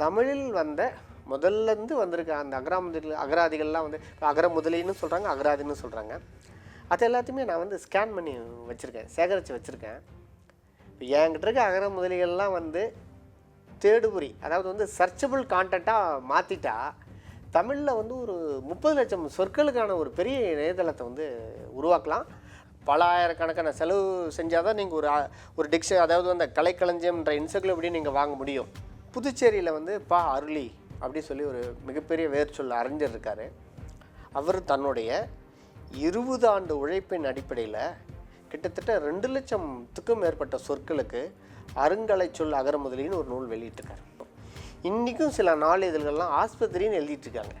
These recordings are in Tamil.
தமிழில் வந்த முதல்லேருந்து வந்திருக்க அந்த அகராமுதல் அகராதிகள்லாம் வந்து அகர முதலின்னு சொல்கிறாங்க அகராதின்னு சொல்கிறாங்க அது எல்லாத்தையுமே நான் வந்து ஸ்கேன் பண்ணி வச்சுருக்கேன் சேகரித்து வச்சுருக்கேன். இப்போ என்கிட்ட இருக்க அகர முதலிகள்லாம் வந்து தேடுபுரி அதாவது வந்து சர்ச்சபிள் கான்டென்ட்டாக மாற்றிட்டா தமிழில் வந்து ஒரு முப்பது லட்சம் சொற்களுக்கான ஒரு பெரிய இணையதளத்தை வந்து உருவாக்கலாம். பல ஆயிரக்கணக்கான செலவு செஞ்சால் தான் நீங்கள் ஒரு ஒரு டிக்ஷ அதாவது அந்த கலைக்களஞ்சியம்ன்ற என்சைக்ளோபீடியா நீங்கள் வாங்க முடியும். புதுச்சேரியில் வந்து பா அருளி அப்படின்னு சொல்லி ஒரு மிகப்பெரிய வேர்ச்சொல் அறிஞர் இருக்கார். அவர் தன்னுடைய இருபது ஆண்டு உழைப்பின் அடிப்படையில் கிட்டத்தட்ட ரெண்டு லட்சத்துக்கும் மேற்பட்ட சொற்களுக்கு அருங்கலை சொல் அகரமுதலின்னு ஒரு நூல் வெளியிட்டிருக்காரு. இன்றைக்கும் சில நாளிதழ்கள்லாம் ஆஸ்பத்திரின்னு எழுதிட்டுருக்காங்க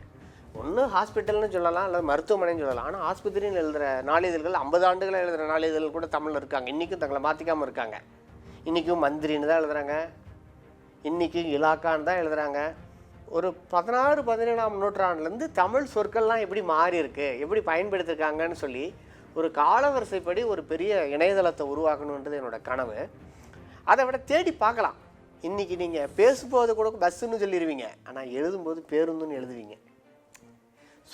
ஒன்று ஹாஸ்பிட்டல்னு சொல்லலாம் அல்லது மருத்துவமனைன்னு சொல்லலாம். ஆனால் ஆஸ்பத்திரின்னு எழுதுகிற நாளிதழ்கள் ஐம்பது ஆண்டுகளாக எழுதுகிற நாளிதழ்கள் கூட தமிழில் இருக்காங்க. இன்றைக்கும் தங்களை மாற்றிக்காமல் இருக்காங்க. இன்றைக்கும் மந்திரின்னு தான் எழுதுகிறாங்க இன்றைக்கும் இலாக்கான்னு தான் எழுதுகிறாங்க ஒரு பதினாறு பதினேழாம் நூற்றாண்டுலேருந்து தமிழ் சொற்கள்லாம் எப்படி மாறி இருக்கு எப்படி பயன்படுத்திருக்காங்கன்னு சொல்லி ஒரு காலவரிசைப்படி ஒரு பெரிய இணையதளத்தை உருவாக்கணுன்றது என்னோட கனவு. அதை விட தேடி பார்க்கலாம். இன்றைக்கி நீங்கள் பேசும்போது கூட பஸ்ஸுன்னு சொல்லிடுவீங்க ஆனால் எழுதும்போது பேருந்துன்னு எழுதுவீங்க.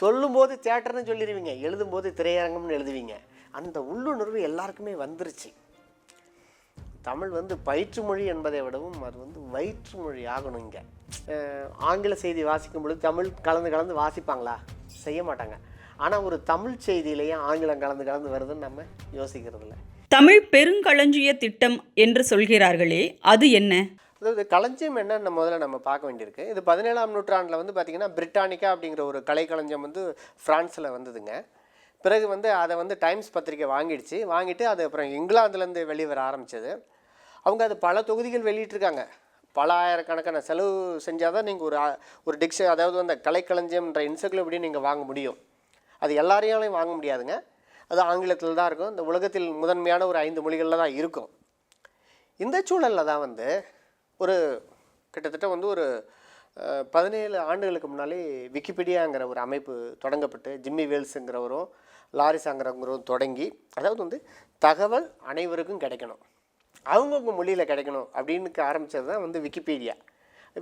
சொல்லும்போது தேட்டர்னு சொல்லிடுவீங்க எழுதும்போது திரையரங்கம்னு எழுதுவீங்க. அந்த உள்ளுணர்வு எல்லாருக்குமே வந்துருச்சு. தமிழ் வந்து பயிற்று மொழி என்பதை விடவும் அது வந்து வயிற்று மொழி ஆகணும் இங்கே. ஆங்கில செய்தி வாசிக்கும் பொழுது தமிழ் கலந்து கலந்து வாசிப்பாங்களா? செய்ய மாட்டாங்க. ஆனால் ஒரு தமிழ் செய்தியிலேயே ஆங்கிலம் கலந்து கலந்து வருதுன்னு நம்ம யோசிக்கிறது இல்லை தமிழ் பெருங்களஞ்சிய திட்டம் என்று சொல்கிறார்களே அது என்ன? அதாவது களஞ்சியம் என்னன்னு முதல்ல நம்ம பார்க்க வேண்டியிருக்கு. இது பதினேழாம் நூற்றாண்டில் வந்து பார்த்திங்கன்னா பிரிட்டானிக்கா அப்படிங்கிற ஒரு கலைக்களஞ்சியம் வந்து ஃப்ரான்ஸில் வந்ததுங்க. பிறகு வந்து அதை வந்து டைம்ஸ் பத்திரிக்கை வாங்கிடுச்சு. வாங்கிட்டு அது அப்புறம் இங்கிலாந்துலேருந்து வெளிவர ஆரம்பிச்சது. அவங்க அது பல தொகுதிகள் வெளியிட்டிருக்காங்க. பல ஆயிரக்கணக்கான செலவு செஞ்சால் தான் நீங்கள் ஒரு ஒரு டிக்ஷ அதாவது அந்த கலைக்களஞ்சியம்ன்ற என்சைக்ளோபீடியா நீங்கள் வாங்க முடியும். அது எல்லாரையாலையும் வாங்க முடியாதுங்க. அது ஆங்கிலத்தில் தான் இருக்கும். இந்த உலகத்தில் முதன்மையான ஒரு ஐந்து மொழிகளில் தான் இருக்கும். இந்த சூழலில் தான் வந்து ஒரு கிட்டத்தட்ட வந்து ஒரு பதினேழு ஆண்டுகளுக்கு முன்னாலே விக்கிபீடியாங்கிற ஒரு அமைப்பு தொடங்கப்பட்டு ஜிம்மி வேல்ஸுங்கிறவரும் லாரிசாங்கிறவரும் தொடங்கி அதாவது வந்து தகவல் அனைவருக்கும் கிடைக்கணும். அவங்கவுங்க மொழியில் கிடைக்கணும் அப்படின்னு ஆரம்பித்தது தான் வந்து விக்கிபீடியா.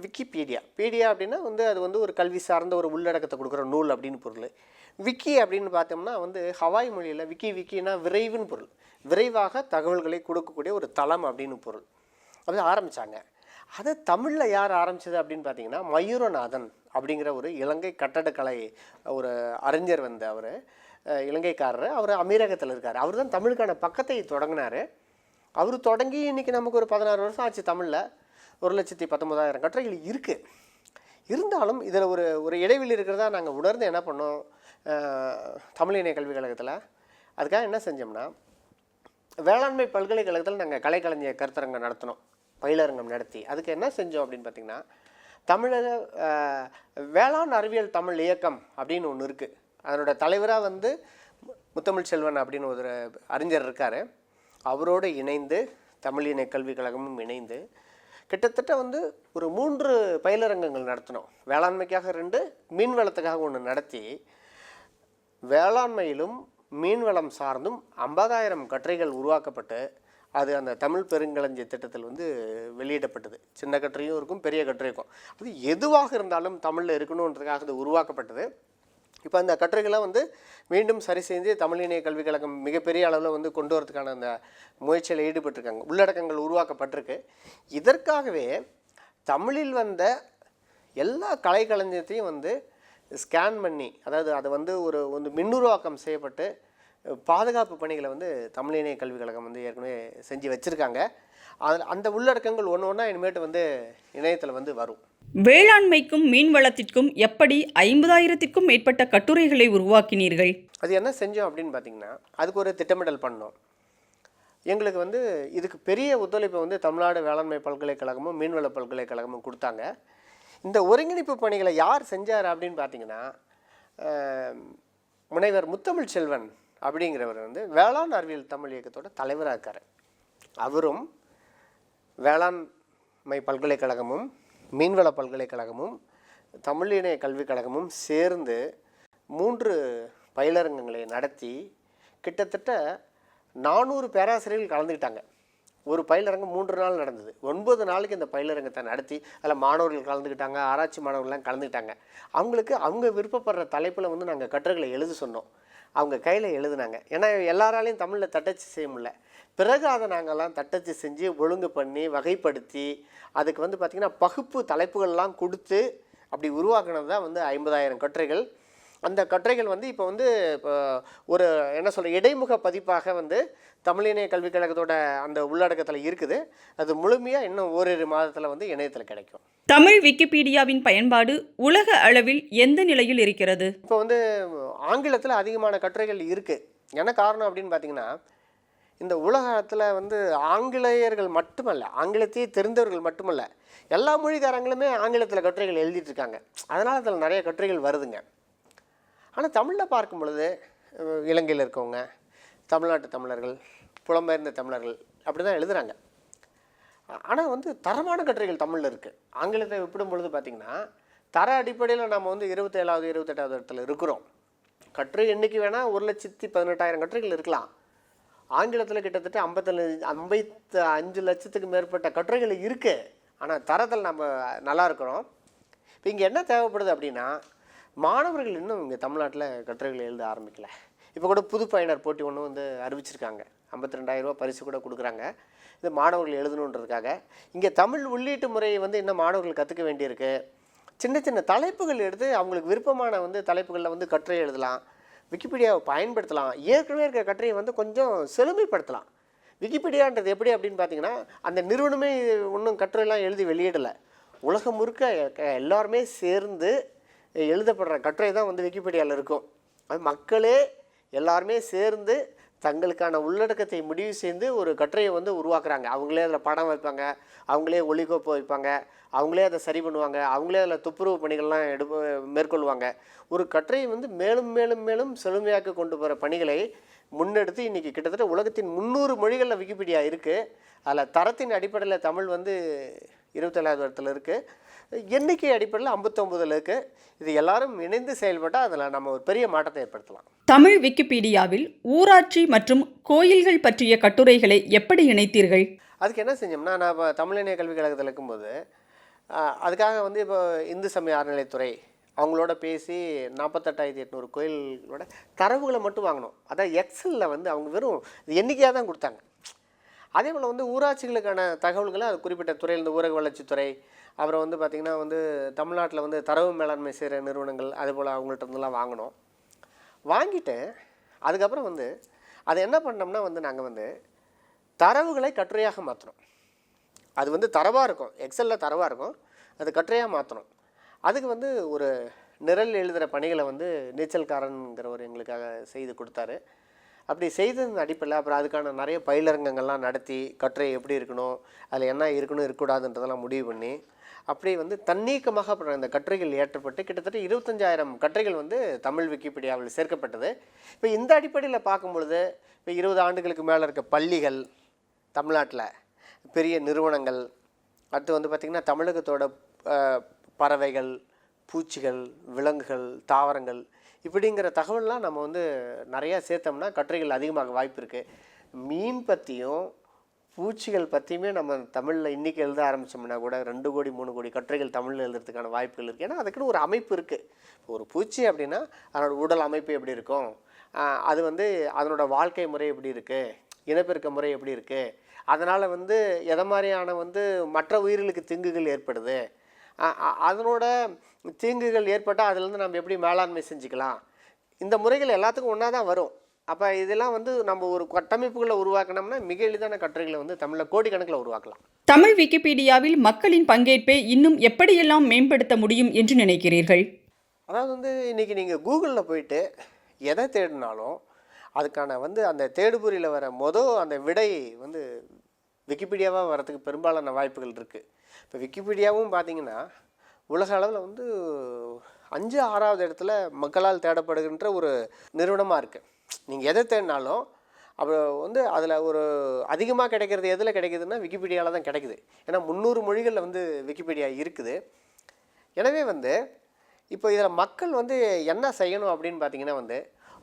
விக்கிபீடியா. பீடியா அப்படின்னா வந்து அது வந்து ஒரு கல்வி சார்ந்த ஒரு உள்ளடக்கத்தை கொடுக்குற நூல் அப்படின்னு பொருள். விக்கி அப்படின்னு பார்த்தோம்னா வந்து ஹவாய் மொழியில் விக்கி விக்கினா விரைவுன்னு பொருள். விரைவாக தகவல்களை கொடுக்கக்கூடிய ஒரு தளம் அப்படின்னு பொருள். அது ஆரம்பித்தாங்க அதை தமிழில் யார் ஆரம்பிச்சது அப்படின்னு பார்த்தீங்கன்னா மயூரநாதன் அப்படிங்கிற ஒரு இலங்கை கட்டடக்கலை ஒரு அறிஞர் வந்து அவர். இலங்கைக்காரர். அவர் அமீரகத்தில் இருக்கார். அவர் தான் தமிழுக்கான பக்கத்தை தொடங்கினார். அவர் தொடங்கி இன்றைக்கி நமக்கு ஒரு பதினாறு வருஷம் ஆச்சு தமிழில். ஒரு லட்சத்தி பத்தொன்பதாயிரம் கட்டுரைகள் இருக்குது இருந்தாலும் இதில் ஒரு ஒரு இடைவெளி இருக்கிறதா நாங்கள் உணர்ந்து என்ன பண்ணோம்? தமிழ் இணைய கல்விக் கழகத்தில். அதுக்காக என்ன செஞ்சோம்னா வேளாண்மை பல்கலைக்கழகத்தில் நாங்கள் கலைக்கலைஞர் கருத்தரங்கம் நடத்தினோம். பயிலரங்கம் நடத்தி. அதுக்கு என்ன செஞ்சோம் அப்படின்னு பார்த்தீங்கன்னா தமிழக வேளாண் அறிவியல் தமிழ் இயக்கம் அப்படின்னு ஒன்று இருக்குது அதனோட தலைவராக வந்து மு- முத்தமிழ் செல்வன் அப்படின்னு ஒரு அறிஞர் இருக்கார். அவரோடு இணைந்து தமிழ் இணைய கல்விக் கழகமும் இணைந்து கிட்டத்தட்ட வந்து ஒரு மூன்று பயிலரங்கங்கள் நடத்தினோம். வேளாண்மைக்காக ரெண்டு மீன் வளத்துக்காக ஒன்று நடத்தி வேளாண்மையிலும் மீன்வளம் சார்ந்தும் ஐம்பதாயிரம் கட்டுரைகள் உருவாக்கப்பட்டு அது அந்த தமிழ் பெருங்களஞ்சிய திட்டத்தில் வந்து வெளியிடப்பட்டது. சின்ன கட்டுரையும் இருக்கும் பெரிய கட்டுரையும் இருக்கும். அது எதுவாக இருந்தாலும் தமிழில் இருக்கணுன்றதுக்காக அது உருவாக்கப்பட்டது. இப்போ அந்த கட்டுரைகளை வந்து மீண்டும் சரி செஞ்சு தமிழ் இணைய கல்விக் கழகம் மிகப்பெரிய அளவில் வந்து கொண்டு வரதுக்கான அந்த முயற்சியில் ஈடுபட்டிருக்காங்க. உள்ளடக்கங்கள் உருவாக்கப்பட்டிருக்கு. இதற்காகவே தமிழில் வந்த எல்லா கலைக்களஞ்சியத்தையும் வந்து ஸ்கேன் பண்ணி அதாவது அதை வந்து ஒரு வந்து மின்னுருவாக்கம் செய்யப்பட்டு பாதுகாப்பு பணிகளை வந்து தமிழ் இணைய கல்விக் கழகம் வந்து ஏற்கனவே செஞ்சு வச்சுருக்காங்க. அதில் அந்த உள்ளடக்கங்கள் ஒன்று ஒன்றா இனிமேட்டு வந்து இணையத்தில் வந்து வரும். வேளாண்மைக்கும் மீன்வளத்திற்கும் எப்படி ஐம்பதாயிரத்திற்கும் மேற்பட்ட கட்டுரைகளை உருவாக்கினீர்கள்? அது என்ன செஞ்சோம் அப்படின்னு பார்த்தீங்கன்னா அதுக்கு ஒரு திட்டமிடல் பண்ணோம். எங்களுக்கு வந்து இதுக்கு பெரிய ஒத்துழைப்பை வந்து தமிழ்நாடு வேளாண்மை பல்கலைக்கழகமும் மீன்வள பல்கலைக்கழகமும் கொடுத்தாங்க. இந்த ஒருங்கிணைப்பு பணிகளை யார் செஞ்சார் அப்படின்னு பார்த்தீங்கன்னா முனைவர் முத்தமிழ் செல்வன் அப்படிங்கிறவர் வந்து வேளாண் அறிவியல் தமிழ் இயக்கத்தோட தலைவராக இருக்கார். அவரும் வேளாண்மை பல்கலைக்கழகமும் மீன்வள பல்கலைக்கழகமும் தமிழ் இணைய கல்விக் கழகமும் சேர்ந்து மூன்று பயிலரங்கங்களை நடத்தி கிட்டத்தட்ட நானூறு பேராசிரியர்கள் கலந்துக்கிட்டாங்க. ஒரு பயிலரங்கம் மூன்று நாள் நடந்தது. ஒன்பது நாளைக்கு இந்த பயிலரங்கத்தை நடத்தி அதில் மாணவர்கள் கலந்துக்கிட்டாங்க ஆராய்ச்சி மாணவர்கள்லாம் கலந்துக்கிட்டாங்க. அவங்களுக்கு அவங்க விருப்பப்படுற தலைப்பில் வந்து நாங்கள் கட்டுரைகளை எழுத சொன்னோம். அவங்க கையில் எழுதுனாங்க. ஏன்னா எல்லாராலையும் தமிழில் தட்டச்சு செய்ய முடியல. பிறகு அதை நாங்கள்லாம் தட்டச்சு செஞ்சு ஒழுங்கு பண்ணி வகைப்படுத்தி அதுக்கு வந்து பார்த்திங்கன்னா பகுப்பு தலைப்புகள்லாம் கொடுத்து அப்படி உருவாக்குனது தான் வந்து ஐம்பதாயிரம் கட்டுரைகள் அந்த கட்டுரைகள் வந்து இப்போ வந்து இப்போ ஒரு என்ன சொல்ற இடைமுக பதிப்பாக வந்து தமிழிணைய கல்விக் கழகத்தோட அந்த உள்ளடக்கத்தில் இருக்குது. அது முழுமையாக இன்னும் ஓரிரு மாதத்தில் வந்து இணையத்தில் கிடைக்கும். தமிழ் விக்கிபீடியாவின் பயன்பாடு உலக அளவில் எந்த நிலையில் இருக்கிறது? இப்போ வந்து ஆங்கிலத்தில் அதிகமான கட்டுரைகள் இருக்குது என்ன காரணம் அப்படின்னு பார்த்தீங்கன்னா இந்த உலகத்தில் வந்து ஆங்கிலேயர்கள் மட்டுமல்ல ஆங்கிலத்தையே தெரிந்தவர்கள் மட்டுமல்ல எல்லா மொழிக்காரங்களுமே ஆங்கிலத்தில் கட்டுரைகள் எழுதிட்டுருக்காங்க. அதனால் அதில் நிறைய கட்டுரைகள் வருதுங்க. ஆனால் தமிழில் பார்க்கும் பொழுது இலங்கையில் இருக்கவங்க தமிழ்நாட்டு தமிழர்கள் புலம்பெயர்ந்த தமிழர்கள் அப்படி தான் எழுதுகிறாங்க ஆனால் வந்து தரமான கட்டுரைகள் தமிழில் இருக்குது ஆங்கிலத்தை ஒப்பிடும் பொழுது பார்த்திங்கன்னா தர அடிப்படையில் நம்ம வந்து இருபத்தேழாவது இருபத்தெட்டாவது இடத்துல இருக்கிறோம். கட்டுரை எண்ணிக்கை வேணால் ஒரு லட்சத்தி பதினெட்டாயிரம் கட்டுரைகள் இருக்கலாம். ஆங்கிலத்தில் கிட்டத்தட்ட ஐம்பத்தஞ்சு ஐம்பத்து அஞ்சு லட்சத்துக்கு மேற்பட்ட கட்டுரைகள் இருக்குது ஆனால் தரத்தில் நம்ம நல்லா இருக்கிறோம். இப்போ இங்கே என்ன தேவைப்படுது அப்படின்னா மாணவர்கள் இன்னும் இங்கே தமிழ்நாட்டில் கட்டுரைகள் எழுத ஆரம்பிக்கல. இப்போ கூட புது பயனர் போட்டி ஒன்று வந்து அறிவிச்சிருக்காங்க. ஐம்பத்தி ரெண்டாயிரரூபா பரிசு கூட கொடுக்குறாங்க. இது மாணவர்கள் எழுதணுன்றதுக்காக. இங்கே தமிழ் உள்ளீட்டு முறையை வந்து இன்னும் மாணவர்கள் கற்றுக்க வேண்டியிருக்கு. சின்ன சின்ன தலைப்புகள் எடுத்து அவங்களுக்கு விருப்பமான வந்து தலைப்புகளில் வந்து கட்டுரை எழுதலாம். விக்கிபீடியாவை பயன்படுத்தலாம். ஏற்கனவே இருக்கிற கட்டுரையை வந்து கொஞ்சம் செழுமைப்படுத்தலாம். விக்கிபீடியான்றது எப்படி அப்படின்னு பார்த்தீங்கன்னா அந்த நிறுவனமே ஒன்றும் கட்டுரையெல்லாம் எழுதி வெளியிடலை. உலகம் முழுக்க எல்லாருமே சேர்ந்து எழுதப்படுற கட்டுரை தான் வந்து விக்கிபீடியாவில் இருக்கும். அது மக்களே எல்லாருமே சேர்ந்து தங்களுக்கான உள்ளடக்கத்தை முடிவு செய்து ஒரு கட்டுரையை வந்து உருவாக்குறாங்க. அவங்களே அதில் படம் வைப்பாங்க அவங்களே ஒளிகோப்பு வைப்பாங்க அவங்களே அதை சரி பண்ணுவாங்க அவங்களே அதில் துப்புரவு பணிகள்லாம் எடு மேற்கொள்வாங்க. ஒரு கட்டுரையை வந்து மேலும் மேலும் மேலும் செழுமையாக்க கொண்டு போகிற பணிகளை முன்னெடுத்து இன்றைக்கி கிட்டத்தட்ட உலகத்தின் முந்நூறு மொழிகளில் விக்கிபீடியா இருக்குது அதில் தரத்தின் அடிப்படையில் தமிழ் வந்து இருபத்தேழாவது இடத்துல இருக்குது எண்ணிக்கை அடிப்படையில் ஐம்பத்தொம்பதில் இருக்குது இது எல்லாரும் இணைந்து செயல்பட்டால் அதில் நம்ம ஒரு பெரிய மாற்றத்தை ஏற்படுத்தலாம். தமிழ் விக்கிபீடியாவில் ஊராட்சி மற்றும் கோயில்கள் பற்றிய கட்டுரைகளை எப்படி இணைத்தீர்கள்? அதுக்கு என்ன செஞ்சோம்னா நான் இப்போ தமிழிணைய கல்விக் கழகத்தில் இருக்கும்போது அதுக்காக வந்து இப்போ இந்து சமய அறநிலைத்துறை அவங்களோட பேசி நாற்பத்தெட்டாயிரத்தி எட்நூறு கோயில்களோட தரவுகளை மட்டும் வாங்கினோம். அதான் எக்ஸலில் வந்து அவங்க வெறும் எண்ணிக்கையாக தான் கொடுத்தாங்க. அதே போல் வந்து ஊராட்சிகளுக்கான தகவல்களை அது குறிப்பிட்ட துறையில் இந்த ஊரக வளர்ச்சித்துறை அப்புறம் வந்து பார்த்திங்கன்னா வந்து தமிழ்நாட்டில் வந்து தரவு மேலாண்மை செய்கிற நிறுவனங்கள் அதுபோல் அவங்கள்ட்ட இருந்தெல்லாம் வாங்கினோம். வாங்கிட்டு அதுக்கப்புறம் வந்து அதை என்ன பண்ணோம்னா வந்து நாங்கள் வந்து தரவுகளை கட்டுரையாக மாற்றணும் அது வந்து தரவாக இருக்கும். எக்ஸலில் தரவாக இருக்கும். அது கட்டுரையாக மாற்றணும் அதுக்கு வந்து ஒரு நிரல் எழுதுகிற பணிகளை வந்து நீச்சல்காரன்கிறவர் எங்களுக்காக செய்து கொடுத்தாரு. அப்படி செய்ததன் அடிப்படையில் அப்புறம் அதுக்கான நிறைய பயிலரங்கங்கள்லாம் நடத்தி கட்டுரை எப்படி இருக்கணும் அதில் என்ன இருக்கணும் இருக்கக்கூடாதுன்றதெல்லாம் முடிவு பண்ணி அப்படி வந்து தன்னீக்கமாக இந்த கட்டுரைகள் ஏற்றப்பட்டு கிட்டத்தட்ட இருபத்தஞ்சாயிரம் கட்டுரைகள் வந்து தமிழ் விக்கிபீடியாவில் சேர்க்கப்பட்டது. இப்போ இந்த அடிப்படையில் பார்க்கும்பொழுது இப்போ இருபது ஆண்டுகளுக்கு மேலே இருக்க பள்ளிகள் தமிழ்நாட்டில் பெரிய நிறுவனங்கள் அடுத்து வந்து பார்த்திங்கன்னா தமிழகத்தோட பறவைகள் பூச்சிகள் விலங்குகள் தாவரங்கள் இப்படிங்கிற தகவல்லாம் நம்ம வந்து நிறையா சேர்த்தோம்னா கட்டுரைகள் அதிகமாக வாய்ப்பு இருக்குது மீன் பற்றியும் பூச்சிகள் பற்றியுமே நம்ம தமிழில் இன்றைக்கி எழுத ஆரம்பித்தோம்னா கூட ரெண்டு கோடி மூணு கோடி கட்டுரைகள் தமிழில் எழுதுறதுக்கான வாய்ப்புகள் இருக்குது ஏன்னா அதுக்குன்னு ஒரு அமைப்பு இருக்குது ஒரு பூச்சி அப்படின்னா அதனோட உடல் அமைப்பு எப்படி இருக்கும்? அது வந்து அதனோட வாழ்க்கை முறை எப்படி இருக்குது இனப்பெருக்க முறை எப்படி இருக்குது அதனால் வந்து எதை மாதிரியான வந்து மற்ற உயிர்களுக்கு தீங்குகள் ஏற்படுது? அதனோட தீங்குகள் ஏற்பட்டால் அதுலேருந்து நம்ம எப்படி மேலாண்மை செஞ்சுக்கலாம்? இந்த முறைகள் எல்லாத்துக்கும் ஒன்றா தான் வரும். அப்போ இதெல்லாம் வந்து நம்ம ஒரு கட்டமைப்புகளை உருவாக்கினோம்னா மிக எளிதான கட்டுரைகளை வந்து தமிழில் கோடிக்கணக்கில் உருவாக்கலாம். தமிழ் விக்கிபீடியாவில் மக்களின் பங்கேற்பை இன்னும் எப்படியெல்லாம் மேம்படுத்த முடியும் என்று நினைக்கிறீர்கள்? அதாவது வந்து இன்றைக்கி நீங்கள் கூகுளில் போயிட்டு எதை தேடினாலும் அதுக்கான வந்து அந்த தேடுபொறியில் வர மொதல் அந்த விடை வந்து விக்கிபீடியாவாக வரதுக்கு பெரும்பாலான வாய்ப்புகள் இருக்குது இப்போ விக்கிபீடியாவும் பார்த்தீங்கன்னா உலக அளவில் வந்து அஞ்சு ஆறாவது இடத்துல மக்களால் தேடப்படுகின்ற ஒரு நிறுவனமாக இருக்குது நீங்கள் எதை தேடினாலும் அப்புறம் வந்து அதில் ஒரு அதிகமாக கிடைக்கிறது எதில் கிடைக்குதுன்னா விக்கிபீடியாவில் தான் கிடைக்குது. ஏன்னா முந்நூறு மொழிகளில் வந்து விக்கிபீடியா இருக்குது. எனவே வந்து இப்போ இதில் மக்கள் வந்து என்ன செய்யணும் அப்படின்னு பார்த்தீங்கன்னா வந்து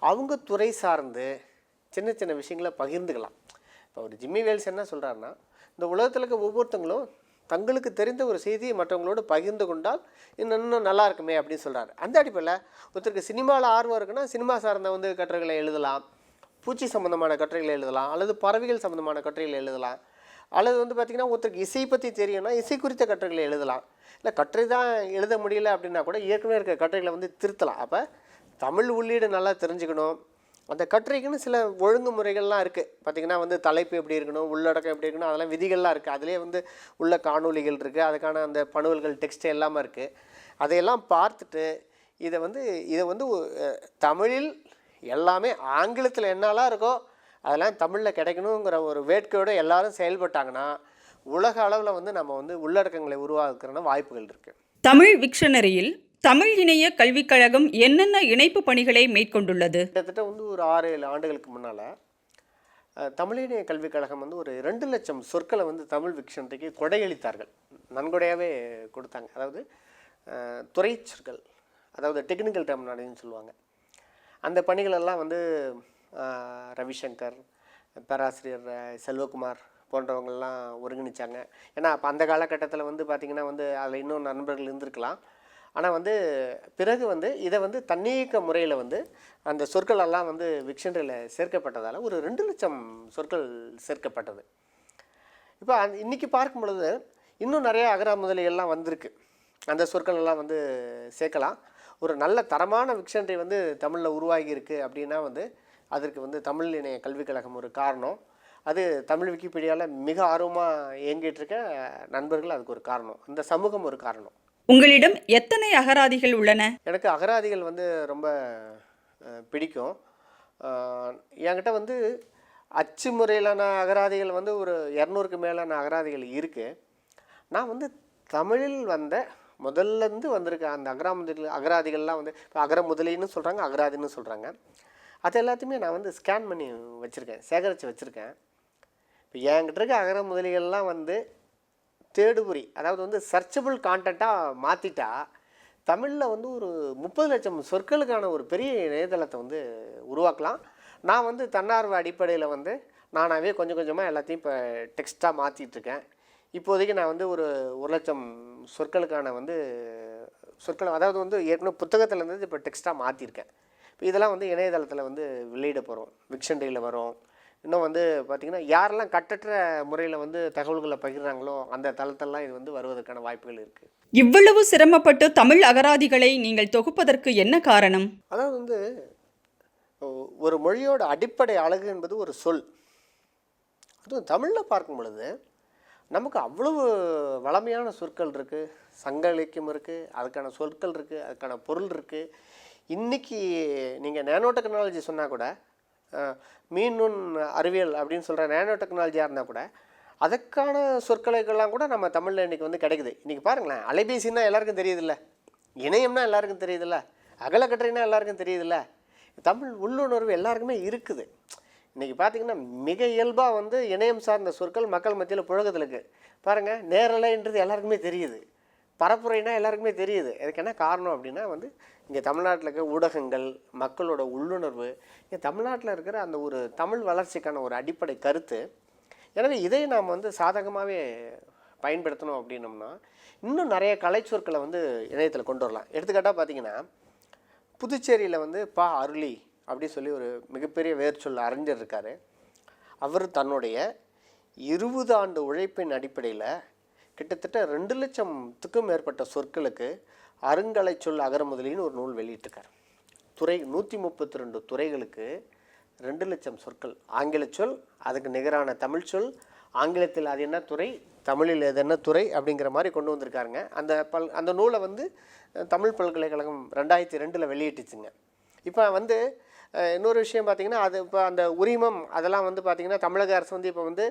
அவங்க துறை சார்ந்து சின்ன சின்ன விஷயங்களை பகிர்ந்துக்கலாம். இப்போ ஒரு ஜிம்மி வேல்ஸ் என்ன சொல்கிறாருன்னா இந்த உலகத்தில் இருக்க ஒவ்வொருத்தங்களும் தங்களுக்கு தெரிந்த ஒரு செய்தியை மற்றவங்களோடு பகிர்ந்து கொண்டால் இன்னும் இன்னும் நல்லா இருக்குமே அப்படின்னு சொல்கிறாரு அந்த அடிப்படையில் ஒருத்தருக்கு சினிமாவில் ஆர்வம் இருக்குன்னா சினிமா சார்ந்த வந்து கட்டுரைகளை எழுதலாம். பூச்சி சம்மந்தமான கட்டுரைகளை எழுதலாம். அல்லது பறவைகள் சம்மந்தமான கட்டுரைகளை எழுதலாம். அல்லது வந்து பார்த்திங்கன்னா ஒருத்தருக்கு இசை பற்றி தெரியும்னா இசை குறித்த கட்டுரைகளை எழுதலாம். இல்லை கட்டுரை தான் எழுத முடியல அப்படின்னா கூட ஏற்கனவே இருக்க கட்டுரைகளை வந்து திருத்தலாம். அப்போ தமிழ் உள்ளீடு நல்லா தெரிஞ்சுக்கணும். அந்த கட்டுரைக்குன்னு சில ஒழுங்குமுறைகள்லாம் இருக்குது பார்த்திங்கன்னா வந்து தலைப்பு எப்படி இருக்கணும் உள்ளடக்கம் எப்படி இருக்கணும் அதெல்லாம் விதிகள்லாம் இருக்குது அதிலே வந்து உள்ள காணொளிகள் இருக்குது அதுக்கான அந்த பணுவல்கள் டெக்ஸ்ட் எல்லாமே இருக்குது அதையெல்லாம் பார்த்துட்டு இதை வந்து இதை வந்து தமிழில் எல்லாமே ஆங்கிலத்தில் என்னெல்லாம் இருக்கோ அதெல்லாம் தமிழில் கிடைக்கணுங்கிற ஒரு வேட்கையோடு எல்லாரும் செயல்பட்டாங்கன்னா உலக அளவில் வந்து நம்ம வந்து உள்ளடக்கங்களை உருவாக்குறன வாய்ப்புகள் இருக்குது தமிழ் விக்ஷனரியில் தமிழ் இணைய கல்விக் கழகம் என்னென்ன இணைப்பு பணிகளை மேற்கொண்டுள்ளது? கிட்டத்தட்ட வந்து ஒரு ஆறு ஏழு ஆண்டுகளுக்கு முன்னால் தமிழ் இணைய கல்விக் கழகம் வந்து ஒரு ரெண்டு லட்சம் சொற்களை வந்து தமிழ் விக்ஷனரிக்கு கொடையளித்தார்கள். நன்கொடையாகவே கொடுத்தாங்க. அதாவது துறை சொற்கள் அதாவது டெக்னிக்கல் டெர்மினாலஜின்னு சொல்லுவாங்க. அந்த பணிகளெல்லாம் வந்து ரவிசங்கர் பேராசிரியர் செல்வகுமார் போன்றவங்கள்லாம் ஒருங்கிணைச்சாங்க. ஏன்னா அப்போ அந்த காலகட்டத்தில் வந்து பார்த்திங்கன்னா வந்து அதில் இன்னும் நண்பர்கள் இருந்திருக்கலாம். ஆனால் வந்து பிறகு வந்து இதை வந்து தன்னியக்க முறையில் வந்து அந்த சொற்கள் எல்லாம் வந்து விக்ஷனரியில் சேர்க்கப்பட்டதால் ஒரு ரெண்டு லட்சம் சொற்கள் சேர்க்கப்பட்டது. இப்போ அந் இன்றைக்கி பார்க்கும் பொழுது இன்னும் நிறைய அகரா முதலிகள்லாம் வந்திருக்கு. அந்த சொற்கள் எல்லாம் வந்து சேர்க்கலாம். ஒரு நல்ல தரமான விக்ஷனரி வந்து தமிழில் உருவாகியிருக்கு அப்படின்னா வந்து அதற்கு வந்து தமிழ் இணைய கல்விக் கழகம் ஒரு காரணம். அது தமிழ் விக்கிபீடியாவில் மிக ஆர்வமாக இயங்கிட்டு இருக்க நண்பர்கள் அதுக்கு ஒரு காரணம். இந்த சமூகம் ஒரு காரணம். உங்களிடம் எத்தனை அகராதிகள் உள்ளன? எனக்கு அகராதிகள் வந்து ரொம்ப பிடிக்கும். என்கிட்ட வந்து அச்சு முறையிலான அகராதிகள் வந்து ஒரு இரநூறுக்கு மேலான அகராதிகள் இருக்குது நான் வந்து தமிழில் வந்த முதல்லேருந்து வந்திருக்க அந்த அகராமுதல் அகராதிகள்லாம் வந்து இப்போ அகர முதலின்னு சொல்கிறாங்க அகராதின்னு சொல்கிறாங்க அது எல்லாத்தையுமே நான் வந்து ஸ்கேன் பண்ணி வச்சுருக்கேன் சேகரித்து வச்சுருக்கேன். இப்போ என்கிட்ட இருக்க அகர முதலிகள்லாம் வந்து தேடுபுரி அதாவது வந்து சர்ச்சபிள் கான்டென்ட்டாக மாற்றிட்டா தமிழில் வந்து ஒரு முப்பது லட்சம் சொற்களுக்கான ஒரு பெரிய இணையதளத்தை வந்து உருவாக்கலாம். நான் வந்து தன்னார்வ அடிப்படையில் வந்து நானாகவே கொஞ்சம் கொஞ்சமாக எல்லாத்தையும் இப்போ டெக்ஸ்ட்டாக மாற்றிட்டுருக்கேன் இப்போதைக்கு நான் வந்து ஒரு ஒரு லட்சம் சொற்களுக்கான வந்து சொற்கள் அதாவது வந்து ஏற்கனவே புத்தகத்தில் இருந்து இப்போ டெக்ஸ்ட்டாக மாற்றிருக்கேன் இப்போ இதெல்லாம் வந்து இணையதளத்தில் வந்து வெளியிட போகிறோம் விக்ஷனரியில் வரும். இன்னும் வந்து பார்த்திங்கன்னா யாரெல்லாம் கட்டற்ற முறையில் வந்து தகவல்களை பகிர்றாங்களோ அந்த தளத்தெல்லாம் இது வந்து வருவதற்கான வாய்ப்புகள் இருக்குது இவ்வளவு சிரமப்பட்டு தமிழ் அகராதிகளை நீங்கள் தொகுப்பதற்கு என்ன காரணம்? அதாவது வந்து ஒரு மொழியோட அடிப்படை அழகு என்பது ஒரு சொல். அதுவும் தமிழில் பார்க்கும் பொழுது நமக்கு அவ்வளவு வளமையான சொற்கள் இருக்குது சங்க இலக்கியம் இருக்குது அதுக்கான சொற்கள் இருக்குது அதுக்கான பொருள் இருக்குது இன்றைக்கி நீங்கள் நேனோ டெக்னாலஜி சொன்னால் கூட அஹ், அறிவியல் அப்படின்னு சொல்கிற நேனோ டெக்னாலஜியாக இருந்தால் கூட அதுக்கான சொற்களைகள்லாம் கூட நம்ம தமிழில் இன்றைக்கி வந்து கிடைக்குது. இன்றைக்கி பாருங்களேன் அலைபேசின்னா எல்லாருக்கும் தெரியுதுல்ல. இணையம்னா எல்லாருக்கும் தெரியுதுல்ல. அகலக்கட்டுரைனா எல்லாருக்கும் தெரியுதுல்ல. தமிழ் உள்ளுணர்வு எல்லாருக்குமே இருக்குது. இன்றைக்கி பார்த்தீங்கன்னா மிக இயல்பாக வந்து இணையம் சார்ந்த சொற்கள் மக்கள் மத்தியில் புழக்கத்தில் இருக்குது பாருங்கள் நேரலைன்றது எல்லாருக்குமே தெரியுது. பரப்புரைனா எல்லாருக்குமே தெரியுது. இதுக்கு என்ன காரணம் அப்படின்னா வந்து இங்கே தமிழ்நாட்டில் இருக்கிற ஊடகங்கள் மக்களோட உள்ளுணர்வு இங்கே தமிழ்நாட்டில் இருக்கிற அந்த ஒரு தமிழ் வளர்ச்சிக்கான ஒரு அடிப்படை கருத்து. எனவே இதை நாம் வந்து சாதகமாகவே பயன்படுத்தணும் அப்படின்னம்னா இன்னும் நிறைய கலைச்சொற்களை வந்து இணையத்தில் கொண்டு வரலாம். எடுத்துக்காட்டாக பார்த்தீங்கன்னா புதுச்சேரியில் வந்து பா அருளி அப்படின்னு சொல்லி ஒரு மிகப்பெரிய வேர்ச்சொல் அறிஞர் இருக்கார். அவர் தன்னுடைய இருபது ஆண்டு உழைப்பின் அடிப்படையில் கிட்டத்தட்ட ரெண்டு லட்சத்துக்கும் மேற்பட்ட சொற்களுக்கு அருங்கலை சொல் அகரமுதலின்னு ஒரு நூல் வெளியிட்டிருக்கார். துறை நூற்றி முப்பத்தி ரெண்டு துறைகளுக்கு ரெண்டு லட்சம் சொற்கள். ஆங்கில சொல் அதுக்கு நிகரான தமிழ் சொல். ஆங்கிலத்தில் அது என்ன துறை? தமிழில் அது என்ன துறை? அப்படிங்கிற மாதிரி கொண்டு வந்திருக்காருங்க. அந்த பல் அந்த நூலை வந்து தமிழ் பல்கலைக்கழகம் ரெண்டாயிரத்தி ரெண்டில் வெளியிட்டுச்சுங்க. இப்போ வந்து இன்னொரு விஷயம் பார்த்தீங்கன்னா அது இப்போ அந்த உரிமம் அதெல்லாம் வந்து பார்த்திங்கன்னா தமிழக அரசு வந்து இப்போ வந்து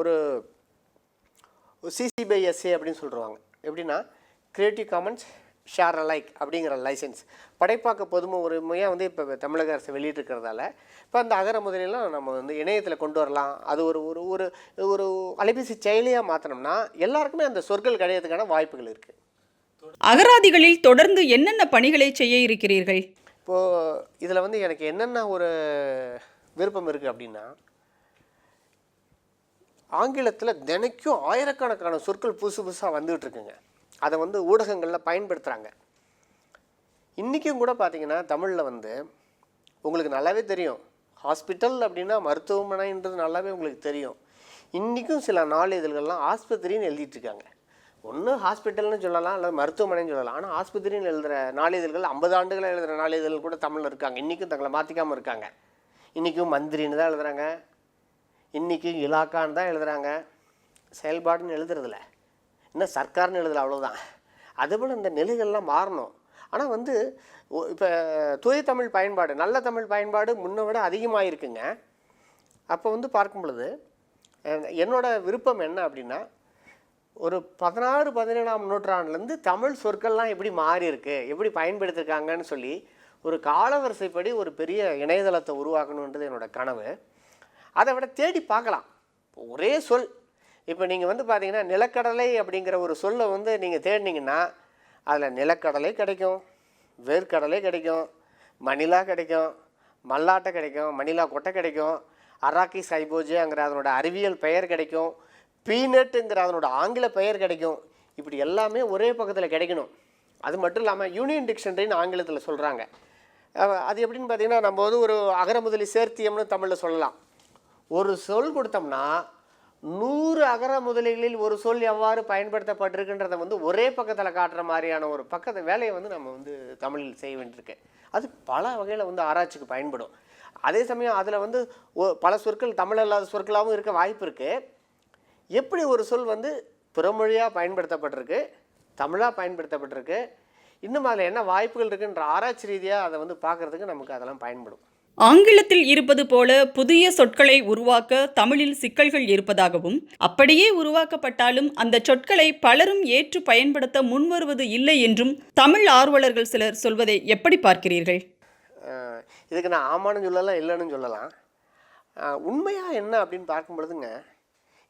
ஒரு சிசி பை எஸ்ஏ அப்படின்னு சொல்லிடுவாங்க எப்படின்னா கிரியேட்டிவ் காமன்ஸ் ஷேர் அலைக் அப்படிங்கிற லைசன்ஸ் படைப்பாக்க பொதும உரிமையாக வந்து இப்போ தமிழக அரசு வெளியிட்டிருக்கிறதால இப்போ அந்த அகர முதலெல்லாம் நம்ம வந்து இணையத்தில் கொண்டு வரலாம். அது ஒரு ஒரு ஒரு ஒரு அலைபேசி செயலியாக மாற்றினோம்னா எல்லாருக்குமே அந்த சொற்கள் கிடைக்கிறதுக்கான வாய்ப்புகள் இருக்குது அகராதிகளில் தொடர்ந்து என்னென்ன பணிகளை செய்ய இருக்கிறீர்கள்? இப்போது இதில் வந்து எனக்கு என்னென்ன ஒரு விருப்பம் இருக்குது அப்படின்னா ஆங்கிலத்தில் தினைக்கும் ஆயிரக்கணக்கான சொற்கள் புதுசு புதுசாக வந்துகிட்டு இருக்குங்க அதை வந்து ஊடகங்களில் பயன்படுத்துகிறாங்க இன்றைக்கும் கூட பார்த்தீங்கன்னா தமிழில் வந்து உங்களுக்கு நல்லாவே தெரியும். ஹாஸ்பிட்டல் அப்படின்னா மருத்துவமனைன்றது நல்லாவே உங்களுக்கு தெரியும். இன்றைக்கும் சில நாளிதழ்கள்லாம் ஆஸ்பத்திரின்னு எழுதிட்டுருக்காங்க. ஒன்று ஹாஸ்பிட்டல்னு சொல்லலாம் அல்லது மருத்துவமனைன்னு சொல்லலாம். ஆனால் ஆஸ்பத்திரின்னு எழுதுகிற நாளிதழ்கள் ஐம்பது ஆண்டுகளாக எழுதுகிற நாளிதழ்கள் கூட தமிழில் இருக்காங்க. இன்றைக்கும் தங்களை மாற்றிக்காமல் இருக்காங்க. இன்றைக்கும் மந்திரின்னு தான் எழுதுகிறாங்க இன்றைக்கும் இலாக்கான்னு தான் எழுதுகிறாங்க செயல்பாடுன்னு எழுதுறதில்ல. இன்னும் சர்க்கார்னு எழுதல அவ்வளோதான் அதுபோல் இந்த நிலைகள்லாம் மாறணும். ஆனால் வந்து இப்போ தூய தமிழ் பயன்பாடு நல்ல தமிழ் பயன்பாடு முன்னை விட அதிகமாக இருக்குங்க அப்போ வந்து பார்க்கும் பொழுது என்னோடய விருப்பம் என்ன அப்படின்னா ஒரு பதினாறு பதினேழாம் நூற்றாண்டுலேருந்து தமிழ் சொற்கள்லாம் எப்படி மாறி இருக்கு எப்படி பயன்படுத்திருக்காங்கன்னு சொல்லி ஒரு காலவரிசைப்படி ஒரு பெரிய இணையதளத்தை உருவாக்கணுன்றது என்னோட கனவு. அதை விட தேடி பார்க்கலாம். ஒரே சொல். இப்போ நீங்கள் வந்து பார்த்தீங்கன்னா நிலக்கடலை அப்படிங்கிற ஒரு சொல்லை வந்து நீங்கள் தேடினீங்கன்னா அதில் நிலக்கடலை கிடைக்கும் வேர்க்கடலை கிடைக்கும் மணிலா கிடைக்கும் மல்லாட்டை கிடைக்கும் மணிலா கொட்டை கிடைக்கும் அராக்கி சைபோஜுங்கிற அதனோட அறிவியல் பெயர் கிடைக்கும் பீனட்டுங்கிற அதனோட ஆங்கில பெயர் கிடைக்கும். இப்படி எல்லாமே ஒரே பக்கத்தில் கிடைக்கணும். அது மட்டும் இல்லாமல் யூனியன் டிக்ஷனரின்னு ஆங்கிலத்தில் சொல்கிறாங்க அது எப்படின்னு பார்த்தீங்கன்னா நம்ம வந்து ஒரு அகரமுதலி சேர்த்தியம்னு தமிழில் சொல்லலாம். ஒரு சொல் கொடுத்தோம்னா நூறு அகர முதலிகளில் ஒரு சொல் எவ்வாறு பயன்படுத்தப்பட்டிருக்குன்றதை வந்து ஒரே பக்கத்தில் காட்டுற மாதிரியான ஒரு பக்கத்து வேலையை வந்து நம்ம வந்து தமிழில் செய்ய வேண்டியிருக்கு. அது பல வகையில் வந்து ஆராய்ச்சிக்கு பயன்படும். அதே சமயம் அதில் வந்து பல சொற்கள் தமிழ் அல்லாத சொற்களாகவும் இருக்க வாய்ப்பு இருக்குது எப்படி ஒரு சொல் வந்து பிறமொழியாக பயன்படுத்தப்பட்டிருக்கு தமிழாக பயன்படுத்தப்பட்டிருக்கு இன்னும் அதில் என்ன வாய்ப்புகள் இருக்குன்ற ஆராய்ச்சி ரீதியாக அதை வந்து பார்க்குறதுக்கு நமக்கு அதெல்லாம் பயன்படும். ஆங்கிலத்தில் இருப்பது போல புதிய சொற்களை உருவாக்க தமிழில் சிக்கல்கள் இருப்பதாகவும் அப்படியே உருவாக்கப்பட்டாலும் அந்த சொற்களை பலரும் ஏற்று பயன்படுத்த முன்வருவது இல்லை என்றும் தமிழ் ஆர்வலர்கள் சிலர் சொல்வதை எப்படி பார்க்கிறீர்கள்? இதுக்கு நான் ஆமான்னு சொல்லலாம் இல்லைன்னு சொல்லலாம். உண்மையாக என்ன அப்படின்னு பார்க்கும் பொழுதுங்க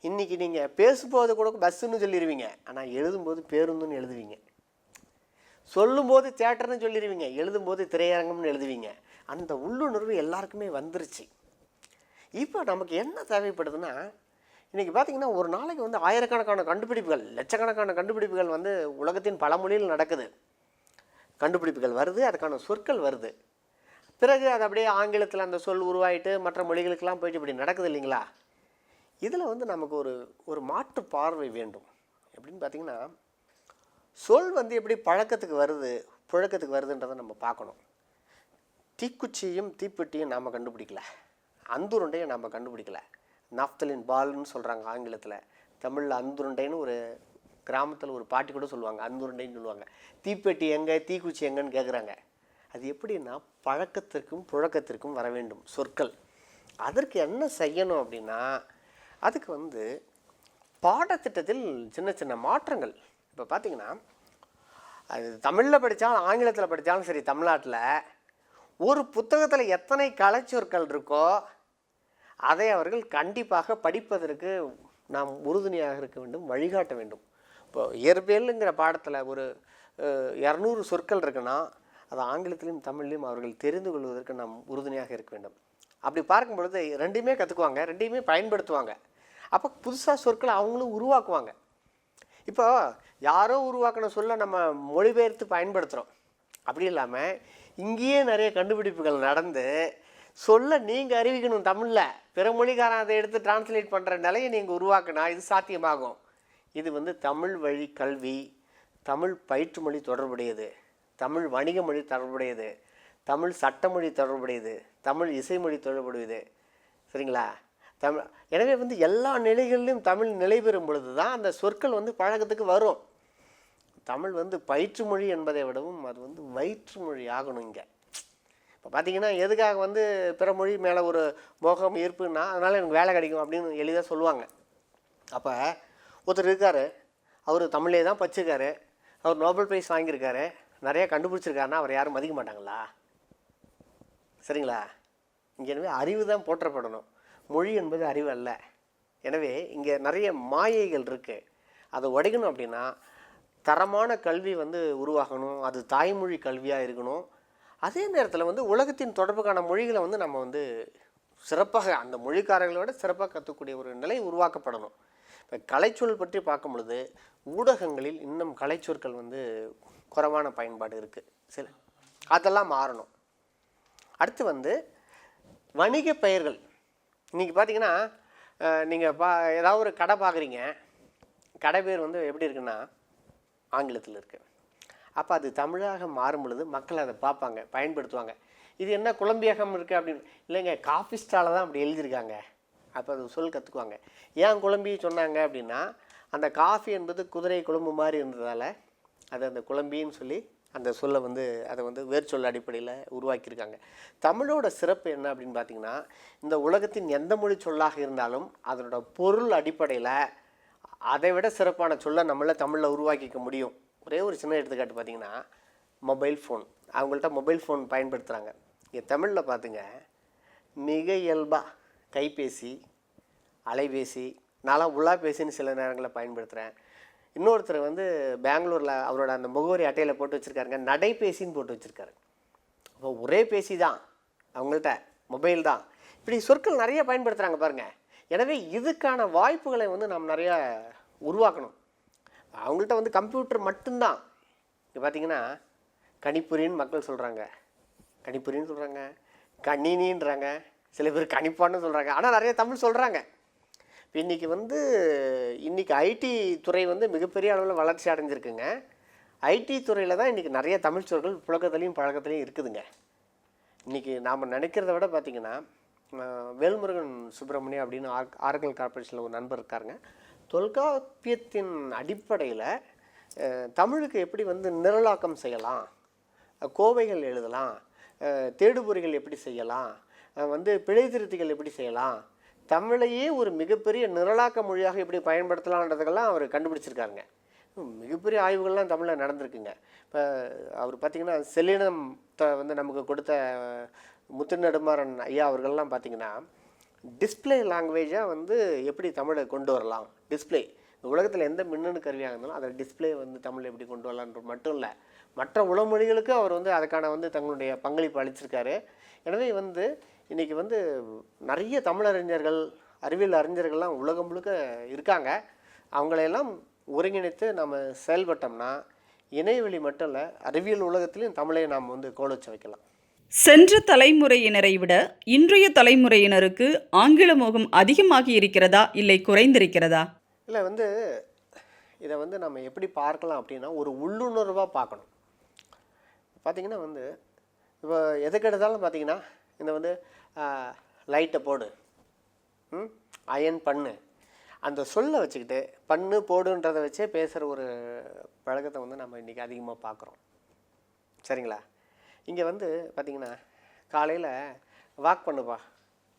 இன்றைக்கி நீங்கள் பேசும்போது கூட பஸ்ஸுன்னு சொல்லிடுவீங்க ஆனால் எழுதும்போது பேருந்துன்னு எழுதுவீங்க. சொல்லும்போது தேட்டர்னு சொல்லிடுவீங்க எழுதும்போது திரையரங்கம்னு எழுதுவீங்க. அந்த உள்ளுணர்வு எல்லாருக்குமே வந்துருச்சு. இப்போ நமக்கு என்ன தேவைப்படுதுன்னா இன்றைக்கி பார்த்தீங்கன்னா ஒரு நாளைக்கு வந்து ஆயிரக்கணக்கான கண்டுபிடிப்புகள் லட்சக்கணக்கான கண்டுபிடிப்புகள் வந்து உலகத்தின் பல மொழியில் நடக்குது. கண்டுபிடிப்புகள் வருது அதுக்கான சொற்கள் வருது. பிறகு அது அப்படியே ஆங்கிலத்தில் அந்த சொல் உருவாயிட்டு மற்ற மொழிகளுக்கெல்லாம் போயிட்டு இப்படி நடக்குது இல்லைங்களா? இதில் வந்து நமக்கு ஒரு ஒரு மாற்று பார்வை வேண்டும். எப்படின்னு பார்த்தீங்கன்னா சொல் வந்து எப்படி பழக்கத்துக்கு வருது புழக்கத்துக்கு வருதுன்றதை நம்ம பார்க்கணும். தீக்குச்சியும் தீப்பெட்டியும் நாம் கண்டுபிடிக்கல. அந்துருண்டையும் நாம் கண்டுபிடிக்கல. நாப்தலின் பால்னு சொல்கிறாங்க ஆங்கிலத்தில். தமிழில் அந்துருண்டைன்னு ஒரு கிராமத்தில் ஒரு பாட்டி கூட சொல்லுவாங்க. அந்துருண்டைன்னு சொல்லுவாங்க. தீப்பெட்டி எங்கே தீக்குச்சி எங்கன்னு கேட்குறாங்க அது எப்படின்னா பழக்கத்திற்கும் புழக்கத்திற்கும் வர வேண்டும். சொற்கள். அதற்கு என்ன செய்யணும் அப்படின்னா அதுக்கு வந்து பாடத்திட்டத்தில் சின்ன சின்ன மாற்றங்கள். இப்போ பார்த்திங்கன்னா அது தமிழில் படித்தாலும் ஆங்கிலத்தில் படித்தாலும் சரி தமிழ்நாட்டில் ஒரு புத்தகத்தில் எத்தனை கலைச்சொற்கள் இருக்கோ அதை அவர்கள் கண்டிப்பாக படிப்பதற்கு நாம் உறுதுணையாக இருக்க வேண்டும் வழிகாட்ட வேண்டும். இப்போ இயற்பியலுங்கிற பாடத்தில் ஒரு இரநூறு சொற்கள் இருக்குன்னா அது ஆங்கிலத்திலையும் தமிழ்லையும் அவர்கள் தெரிந்து கொள்வதற்கு நாம் உறுதுணையாக இருக்க வேண்டும். அப்படி பார்க்கும் பொழுது ரெண்டையுமே கற்றுக்குவாங்க ரெண்டையுமே பயன்படுத்துவாங்க. அப்போ புதுசாக சொற்களை அவங்களும் உருவாக்குவாங்க. இப்போ யாரோ உருவாக்கின சொல்ல நம்ம மொழிபெயர்த்து பயன்படுத்துகிறோம் அப்படி இல்லாமல் இங்கேயே நிறைய கண்டுபிடிப்புகள் நடந்து சொல்ல நீங்கள் அறிவிக்கணும் தமிழில். பிற மொழிக்காரன் அதை எடுத்து டிரான்ஸ்லேட் பண்ணுற நிலையை நீங்கள் உருவாக்கினா இது சாத்தியமாகும். இது வந்து தமிழ் வழி கல்வி தமிழ் பயிற்று மொழி தொடர்புடையது தமிழ் வணிக மொழி தொடர்புடையது தமிழ் சட்டமொழி தொடர்புடையது தமிழ் இசைமொழி தொடர்புடையது. சரிங்களா? தமிழ் எனவே வந்து எல்லா நிலைகளிலும் தமிழ் நிலை பெறும் பொழுது தான் அந்த சொற்கள் வந்து பழக்கத்துக்கு வரும். தமிழ் வந்து பயிற்று மொழி என்பதை விடவும் அது வந்து வயிற்று மொழி ஆகணும் இங்கே. இப்போ பார்த்தீங்கன்னா எதுக்காக வந்து பிற மொழி மேலே ஒரு மோகம் இருப்புன்னா அதனால் எனக்கு வேலை கிடைக்கும் அப்படின்னு எளிதாக சொல்லுவாங்க. அப்போ ஒருத்தர் இருக்கார் அவர் தமிழே தான் படிச்சிருக்காரு அவர் நோபல் பிரைஸ் வாங்கியிருக்காரு நிறையா கண்டுபிடிச்சிருக்காருன்னா அவர் யாரும் மதிக்க மாட்டாங்களா? சரிங்களா? இங்கே எனவே அறிவு தான் போற்றப்படணும். மொழி என்பது அறிவு அல்ல. எனவே இங்கே நிறைய மாயைகள் இருக்குது அதை உடைக்கணும் அப்படின்னா தரமான கல்வி வந்து உருவாகணும். அது தாய்மொழி கல்வியாக இருக்கணும். அதே நேரத்தில் வந்து உலகத்தின் தொடர்புக்கான மொழிகளை வந்து நம்ம வந்து சிறப்பாக அந்த மொழிக்காரர்களோட சிறப்பாக கற்றுக்கூடிய ஒரு நிலை உருவாக்கப்படணும். இப்போ கலைச்சொல் பற்றி பார்க்கும் பொழுது ஊடகங்களில் இன்னும் கலைச்சொற்கள் வந்து குறைவான பயன்பாடு இருக்குது சில அதெல்லாம் மாறணும். அடுத்து வந்து வணிக பெயர்கள். இன்றைக்கி பார்த்தீங்கன்னா நீங்கள் பா ஏதாவது ஒரு கடை பார்க்குறீங்க கடை பேர் வந்து எப்படி இருக்குன்னா ஆங்கிலத்தில் இருக்குது அப்போ அது தமிழாக மாறும் பொழுது மக்கள் அதை பார்ப்பாங்க பயன்படுத்துவாங்க. இது என்ன குழம்பியகம் இருக்குது அப்படின்னு இல்லைங்க காஃபி ஸ்டாலில் தான் அப்படி எழுதியிருக்காங்க. அப்போ அது சொல் கற்றுக்குவாங்க ஏன் குழம்பி சொன்னாங்க அப்படின்னா அந்த காஃபி என்பது குதிரை குழம்பு மாதிரி இருந்ததால் அது அந்த குழம்பின்னு சொல்லி அந்த சொல்லை வந்து அதை வந்து வேர்ச்சொல் அடிப்படையில் உருவாக்கியிருக்காங்க. தமிழோட சிறப்பு என்ன அப்படின்னு பார்த்தீங்கன்னா இந்த உலகத்தின் எந்த மொழி சொல்லாக இருந்தாலும் அதனோட பொருள் அடிப்படையில் அதை விட சிறப்பான சொல்லை நம்மள தமிழில் உருவாக்கிக்க முடியும். ஒரே ஒரு சின்ன எடுத்துக்காட்டு பார்த்தீங்கன்னா மொபைல் ஃபோன். அவங்கள்ட்ட மொபைல் ஃபோன் பயன்படுத்துகிறாங்க இங்கே தமிழில் பார்த்துங்க மிக இயல்பாக கைபேசி அலைபேசி நான்லாம் பேசின்னு சில நேரங்களில் பயன்படுத்துகிறேன் இன்னொருத்தர் வந்து பெங்களூரில் அவரோட அந்த முகவரி அட்டையில் போட்டு வச்சுருக்காருங்க நடைபேசின்னு போட்டு வச்சுருக்காரு. அப்போ ஒரே பேசி தான் அவங்கள்ட்ட மொபைல் தான். இப்படி சொற்கள் நிறைய பயன்படுத்துகிறாங்க பாருங்கள் எனவே இதுக்கான வாய்ப்புகளை வந்து நாம் நிறையா உருவாக்கணும். அவங்கள்ட்ட வந்து கம்ப்யூட்டர் மட்டும்தான். இப்போ பார்த்தீங்கன்னா கணிப்பொறின்னு மக்கள் சொல்கிறாங்க கணிப்பொறின்னு சொல்கிறாங்க கணினின்றாங்க. சில பேர் கணிப்பான்னு சொல்கிறாங்க ஆனால் நிறைய தமிழ் சொல்கிறாங்க இப்போ இன்றைக்கி வந்து இன்றைக்கி ஐடி துறை வந்து மிகப்பெரிய அளவில் வளர்ச்சி அடைஞ்சிருக்குங்க. ஐடி துறையில் தான் இன்றைக்கி நிறைய தமிழ் சொற்கள் புழக்கத்துலேயும் பழக்கத்துலேயும் இருக்குதுங்க. இன்றைக்கி நாம் நினைக்கிறத விட பார்த்திங்கன்னா வேல்முருகன் சுப்பிரமணியம் அப்படின்னு ஆர் ஆர்கல் கார்பரேஷனில் ஒரு நண்பர் இருக்காருங்க. தொல்காப்பியத்தின் அடிப்படையில் தமிழுக்கு எப்படி வந்து நிரலாக்கம் செய்யலாம் கோவைகள் எழுதலாம் தேடுபொறிகள் எப்படி செய்யலாம் வந்து பிழை திருத்திகள் எப்படி செய்யலாம் தமிழையே ஒரு மிகப்பெரிய நிரலாக்க மொழியாக எப்படி பயன்படுத்தலான்றதுக்கெல்லாம் அவர் கண்டுபிடிச்சிருக்காருங்க. மிகப்பெரிய ஆய்வுகள்லாம் தமிழில் நடந்திருக்குங்க. இப்போ அவர் பார்த்திங்கன்னா செலினம் த வந்து நமக்கு கொடுத்த முத்து நெடுமாறன் ஐயா அவர்கள்லாம் பார்த்திங்கன்னா டிஸ்ப்ளே லாங்குவேஜாக வந்து எப்படி தமிழை கொண்டு வரலாம்? டிஸ்ப்ளே உலகத்தில் எந்த மின்னணு கருவியாக இருந்தாலும் அதை டிஸ்ப்ளே வந்து தமிழை எப்படி கொண்டு வரலான்றது மட்டும் இல்லை. மற்ற உளமொழிகளுக்கு அவர் வந்து அதுக்கான வந்து தங்களுடைய பங்களிப்பு அளிச்சிருக்காரு. எனவே வந்து இன்றைக்கி வந்து நிறைய தமிழறிஞர்கள் அறிவியல் அறிஞர்கள்லாம் உலகம் முழுக்க இருக்காங்க. அவங்களையெல்லாம் ஒருங்கிணைத்து நம்ம செயல்பட்டோம்னா இணையவெளி மட்டும் இல்லை அறிவியல் உலகத்திலையும் தமிழை நாம் வந்து கோலோச்ச வைக்கலாம். சென்ற தலைமுறையினரை விட இன்றைய தலைமுறையினருக்கு ஆங்கில மோகம் அதிகமாகி இருக்கிறதா இல்லை குறைந்திருக்கிறதா? இல்லை வந்து இதை வந்து நம்ம எப்படி பார்க்கலாம் அப்படின்னா ஒரு உள்ளுணர்வாக பார்க்கணும். பார்த்தீங்கன்னா வந்து இப்போ எதுக்கு எடுத்தாலும் பார்த்தீங்கன்னா இந்த வந்து லைட்டை போடு. ம் அயன் பண்ணு. அந்த சொல்லை வச்சுக்கிட்டு பண்ணு போடுன்றதை வச்சே பேசுகிற ஒரு பழக்கத்தை வந்து நம்ம இன்றைக்கி அதிகமாக பார்க்குறோம். சரிங்களா? இங்கே வந்து பார்த்தீங்கன்னா காலையில் வாக் பண்ணுப்பா.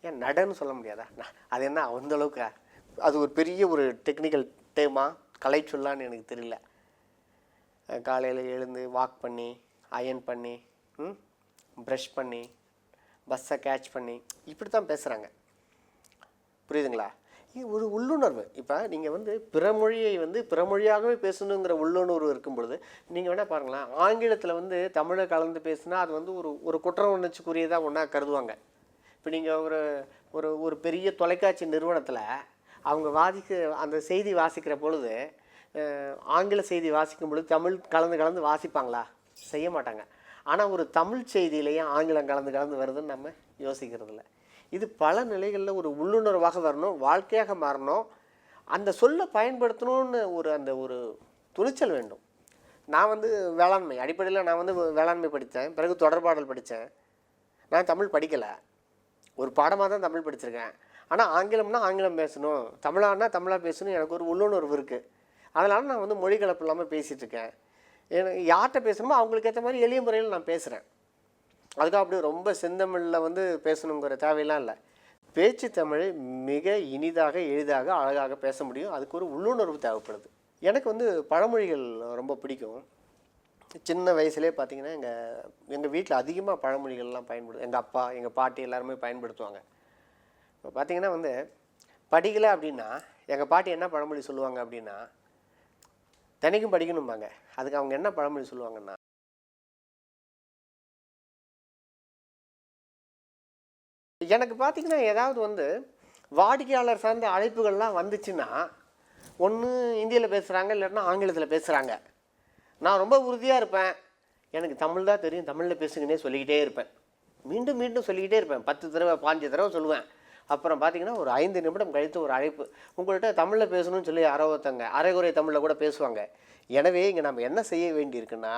ஏன் நடன்னு சொல்ல முடியாதா? அது என்ன அந்த அளவுக்கு? அது ஒரு பெரிய ஒரு டெக்னிக்கல் டேமா கலை சொல்லான்னு எனக்கு தெரியல. காலையில் எழுந்து வாக் பண்ணி அயன் பண்ணி ப்ரஷ் பண்ணி பஸ்ஸை கேட்ச் பண்ணி இப்படி தான் பேசுகிறாங்க புரியுதுங்களா? ஒரு உள்ளுணர்வு. இப்போ நீங்கள் வந்து பிறமொழியை வந்து பிறமொழியாகவே பேசணுங்கிற உள்ளுணர்வு இருக்கும் பொழுது நீங்கள் வேணால் பாருங்களேன். ஆங்கிலத்தில் வந்து தமிழை கலந்து பேசுனா அது வந்து ஒரு ஒரு குற்றம் உணர்ச்சிக்குரியதாக ஒன்றா கருதுவாங்க. இப்போ நீங்கள் ஒரு ஒரு ஒரு பெரிய தொலைக்காட்சி நிறுவனத்தில் அவங்க வாசிக்க அந்த செய்தி வாசிக்கிற பொழுது ஆங்கில செய்தி வாசிக்கும் பொழுது தமிழ் கலந்து கலந்து வாசிப்பாங்களா? செய்ய மாட்டாங்க. ஆனால் ஒரு தமிழ் செய்தியிலேயே ஆங்கிலம் கலந்து கலந்து வருதுன்னு நம்ம யோசிக்கிறதில்ல. இது பல நிலைகளில் ஒரு உள்ளுணர்வாக வரணும் வாழ்க்கையாக மாறணும். அந்த சொல்லை பயன்படுத்தணும்னு ஒரு அந்த ஒரு துணிச்சல் வேண்டும். நான் வந்து வேளாண்மை அடிப்படையில் நான் வந்து வேளாண்மை படித்தேன் பிறகு தொடர்பாடல் படித்தேன். நான் தமிழ் படிக்கலை. ஒரு பாடமாக தான் தமிழ் படிச்சிருக்கேன் ஆனால் ஆங்கிலம்னா ஆங்கிலம் பேசணும் தமிழானா தமிழாக பேசணும் எனக்கு ஒரு உள்ளுணர்வு இருக்குது அதனால் நான் வந்து மொழி கலப்பு இல்லாமல் பேசிகிட்ருக்கேன் எனக்கு யார்கிட்ட பேசணுமோ அவங்களுக்கு ஏற்ற மாதிரி எளிய முறையில் நான் பேசுகிறேன் அதுக்காக அப்படி ரொம்ப செந்தமிழில் வந்து பேசணுங்கிற தேவையெல்லாம் இல்லை. பேச்சு தமிழை மிக இனிதாக எளிதாக அழகாக பேச முடியும். அதுக்கு ஒரு உள்ளுணர்வு தேவைப்படுது. எனக்கு வந்து பழமொழிகள் ரொம்ப பிடிக்கும். சின்ன வயசுலேயே பார்த்தீங்கன்னா எங்கள் எங்கள் வீட்டில் அதிகமாக பழமொழிகள்லாம் பயன்படுது. எங்கள் அப்பா எங்கள் பாட்டி எல்லாருமே பயன்படுத்துவாங்க. இப்போ பார்த்தீங்கன்னா வந்து படிக்கலை அப்படின்னா எங்கள் பாட்டி என்ன பழமொழி சொல்லுவாங்க அப்படின்னா தினைக்கும் படிக்கணும்பாங்க. அதுக்கு அவங்க என்ன பழமொழி சொல்லுவாங்கன்னா எனக்கு பார்த்தீங்கன்னா ஏதாவது வந்து வாடிக்கையாளர் சார்ந்த அழைப்புகள்லாம் வந்துச்சுன்னா ஒன்று இந்தியில் பேசுகிறாங்க இல்லைன்னா ஆங்கிலத்தில் பேசுகிறாங்க நான் ரொம்ப உறுதியாக இருப்பேன். எனக்கு தமிழ் தான் தெரியும் தமிழில் பேசுங்கன்னே சொல்லிக்கிட்டே இருப்பேன். மீண்டும் மீண்டும் சொல்லிக்கிட்டே இருப்பேன். பத்து தடவை பாஞ்சு தடவை சொல்லுவேன். அப்புறம் பார்த்தீங்கன்னா ஒரு ஐந்து நிமிடம் கழித்து ஒரு அழைப்பு. உங்கள்கிட்ட தமிழில் பேசணும்னு சொல்லி யாரோ ஒருத்தங்க அரைகுறை தமிழில் கூட பேசுவாங்க. எனவே இங்கே நம்ம என்ன செய்ய வேண்டியிருக்குன்னா